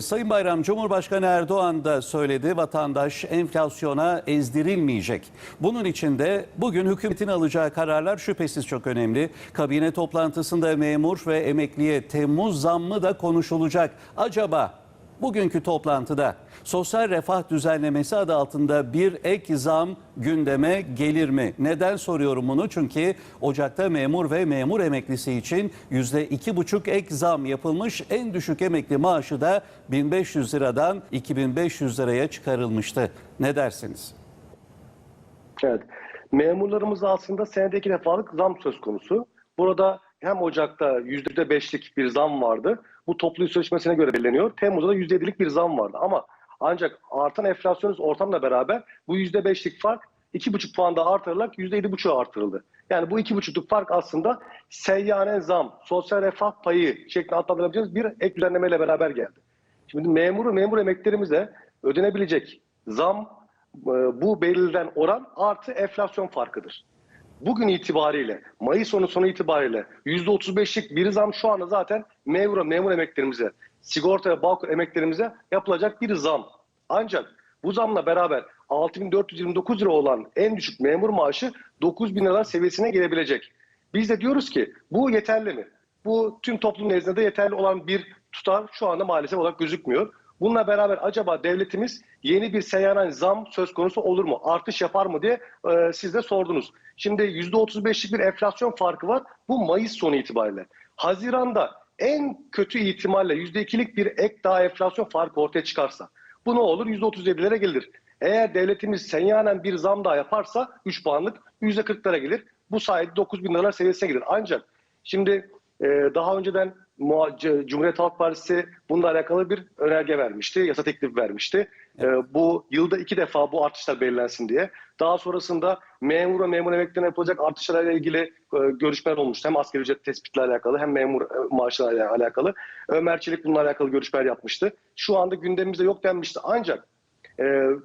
Sayın Bayram, Cumhurbaşkanı Erdoğan da söyledi vatandaş enflasyona ezdirilmeyecek. Bunun için de bugün hükümetin alacağı kararlar şüphesiz çok önemli. Kabine toplantısında memur ve emekliye Temmuz zammı da konuşulacak. Acaba bugünkü toplantıda sosyal refah düzenlemesi adı altında bir ek zam gündeme gelir mi? Neden soruyorum bunu? Çünkü Ocak'ta memur ve memur emeklisi için %2,5 ek zam yapılmış. En düşük emekli maaşı da 1500 liradan 2500 liraya çıkarılmıştı. Ne dersiniz? Evet. Memurlarımız aslında senede iki zam söz konusu. Burada hem Ocak'ta %5'lik bir zam vardı. Bu toplu sözleşmesine göre belirleniyor. Temmuz'da da %7'lik bir zam vardı. Ama ancak artan enflasyonist ortamla beraber bu %5'lik fark 2,5 puan daha artırılarak %7,5'a artırıldı. Yani bu 2,5'luk fark aslında seyyane zam, sosyal refah payı şeklinde adlandırabileceğimiz bir ek düzenlemeyle beraber geldi. Şimdi memuru memur emeklerimize ödenebilecek zam e, bu belirlenen oran artı enflasyon farkıdır. Bugün itibariyle, Mayıs sonu sonu itibariyle %35'lik bir zam şu anda zaten memur memur emeklerimize, sigorta ve bağkur emeklerimize yapılacak bir zam. Ancak bu zamla beraber 6429 lira olan en düşük memur maaşı 9000 lira seviyesine gelebilecek. Biz de diyoruz ki bu yeterli mi? Bu tüm toplum nezdinde yeterli olan bir tutar şu anda maalesef olarak gözükmüyor. Bununla beraber acaba devletimiz yeni bir seyyanen zam söz konusu olur mu? Artış yapar mı diye e, siz de sordunuz. Şimdi %35'lik bir enflasyon farkı var. Bu Mayıs sonu itibariyle. Haziranda en kötü ihtimalle %2'lik bir ek daha enflasyon farkı ortaya çıkarsa bu ne olur? %37'lere gelir. Eğer devletimiz seyyanen bir zam daha yaparsa 3 puanlık %40'lara gelir. Bu sayede 9 bin liralar seviyesine gelir. Ancak şimdi e, daha önceden Cumhuriyet Halk Partisi bununla alakalı bir önerge vermişti, yasa teklifi vermişti. E, bu yılda iki defa bu artışlar belirlensin diye. Daha sonrasında memur ve memur emeklilerine yapılacak artışlarla ilgili e, görüşmeler olmuştu. Hem asgari ücret tespitle alakalı hem memur e, maaşlarıyla alakalı. Ömer Çelik bununla alakalı görüşmeler yapmıştı. Şu anda gündemimizde yok denmişti. Ancak e,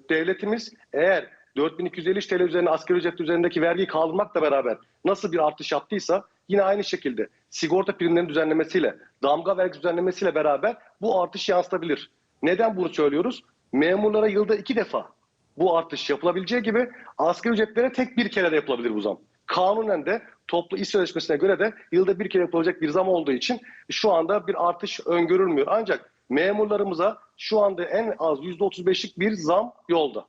devletimiz eğer 4250 TL üzerine asgari ücret üzerindeki vergiyi kaldırmakla beraber nasıl bir artış yaptıysa yine aynı şekilde sigorta primlerinin düzenlemesiyle, damga vergi düzenlemesiyle beraber bu artış yansıtabilir. Neden bunu söylüyoruz? Memurlara yılda iki defa bu artış yapılabileceği gibi asgari ücretlere tek bir kere de yapılabilir bu zam. Kanunen de toplu iş sözleşmesine göre de yılda bir kere yapılacak bir zam olduğu için şu anda bir artış öngörülmüyor. Ancak memurlarımıza şu anda en az %35'lik bir zam yolda.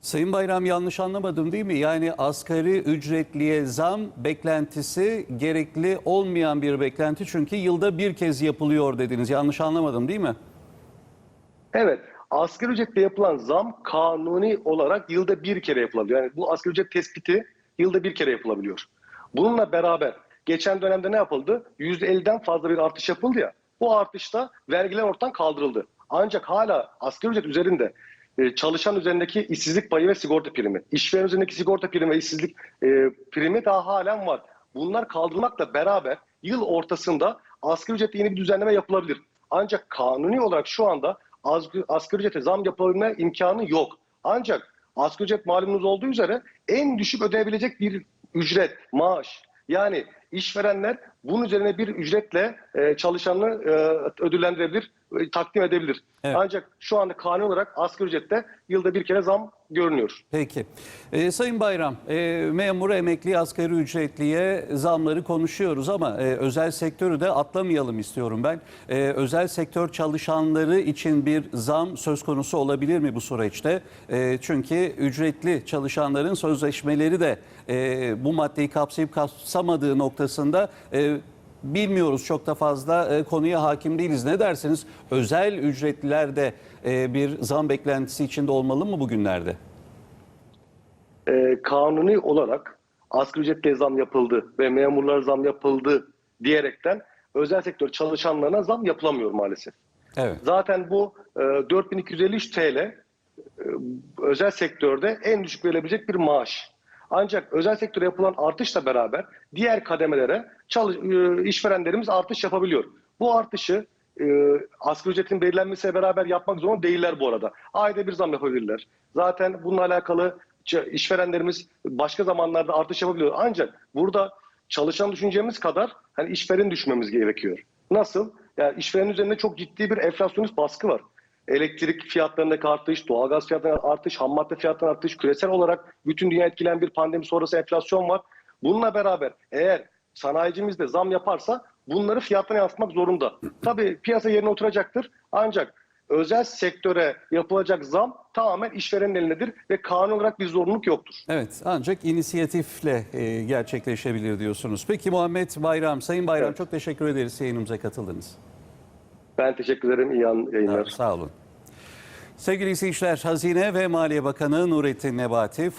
Sayın Bayram yanlış anlamadım değil mi? Yani asgari ücretliye zam beklentisi gerekli olmayan bir beklenti çünkü yılda bir kez yapılıyor dediniz. Yanlış anlamadım değil mi? Evet. Asgari ücretle yapılan zam kanuni olarak yılda bir kere yapılabiliyor. Yani bu asgari ücret tespiti yılda bir kere yapılabiliyor. Bununla beraber geçen dönemde ne yapıldı? %50'den fazla bir artış yapıldı ya. Bu artışta vergiler ortadan kaldırıldı. Ancak hala asgari ücret üzerinde e, çalışan üzerindeki işsizlik payı ve sigorta primi, işveren üzerindeki sigorta primi ve işsizlik e, primi daha halen var. Bunlar kaldırılmakla beraber yıl ortasında asgari ücrette yeni bir düzenleme yapılabilir. Ancak kanuni olarak şu anda asgari, asgari ücrete zam yapabilme imkanı yok. Ancak asgari ücret malumunuz olduğu üzere en düşük ödeyebilecek bir ücret, maaş. Yani işverenler bunun üzerine bir ücretle e, çalışanını e, ödüllendirebilir, e, takdim edebilir. Evet. Ancak şu anda kanun olarak asgari ücrette yılda bir kere zam görünüyor. Peki. Ee, Sayın Bayram, e, memur, emekli, asgari ücretliye zamları konuşuyoruz ama e, özel sektörü de atlamayalım istiyorum ben. E, özel sektör çalışanları için bir zam söz konusu olabilir mi bu süreçte? E, çünkü ücretli çalışanların sözleşmeleri de e, bu maddeyi kapsayıp kapsamadığı noktasında e, bilmiyoruz çok da fazla e, konuya hakim değiliz. Ne dersiniz? Özel ücretliler de e, bir zam beklentisi içinde olmalı mı bugünlerde? E, kanuni olarak asgari ücretle zam yapıldı ve memurlara zam yapıldı diyerekten özel sektör çalışanlarına zam yapılamıyor maalesef. Evet. Zaten bu e, 4253 TL e, özel sektörde en düşük verilebilecek bir maaş. Ancak özel sektöre yapılan artışla beraber diğer kademelere çalış, e, işverenlerimiz artış yapabiliyor. Bu artışı e, asgari ücretin belirlenmesiyle beraber yapmak zorunda değiller bu arada. Ayda bir zam yapabilirler. Zaten bununla alakalı işverenlerimiz başka zamanlarda artış yapabiliyor. Ancak burada çalışan düşüncemiz kadar hani işveren düşmemiz gerekiyor. Nasıl? Yani işveren üzerinde çok ciddi bir enflasyonist baskı var. elektrik fiyatlarındaki artış, doğalgaz fiyatlarındaki artış, ham madde fiyatlarındaki artış, küresel olarak bütün dünya etkileyen bir pandemi sonrası enflasyon var. Bununla beraber eğer sanayicimiz de zam yaparsa bunları fiyatlarına yansıtmak zorunda. Tabii piyasa yerine oturacaktır ancak özel sektöre yapılacak zam tamamen işverenin elindedir ve kanun olarak bir zorunluluk yoktur. Evet ancak inisiyatifle e, gerçekleşebilir diyorsunuz. Peki Muhammed Bayram, Sayın Bayram Evet. çok teşekkür ederiz yayınımıza katıldınız. Ben teşekkür ederim. İyi yayınlar. Sağ olun. Sevgili izleyiciler, Hazine ve Maliye Bakanı Nurettin Nebati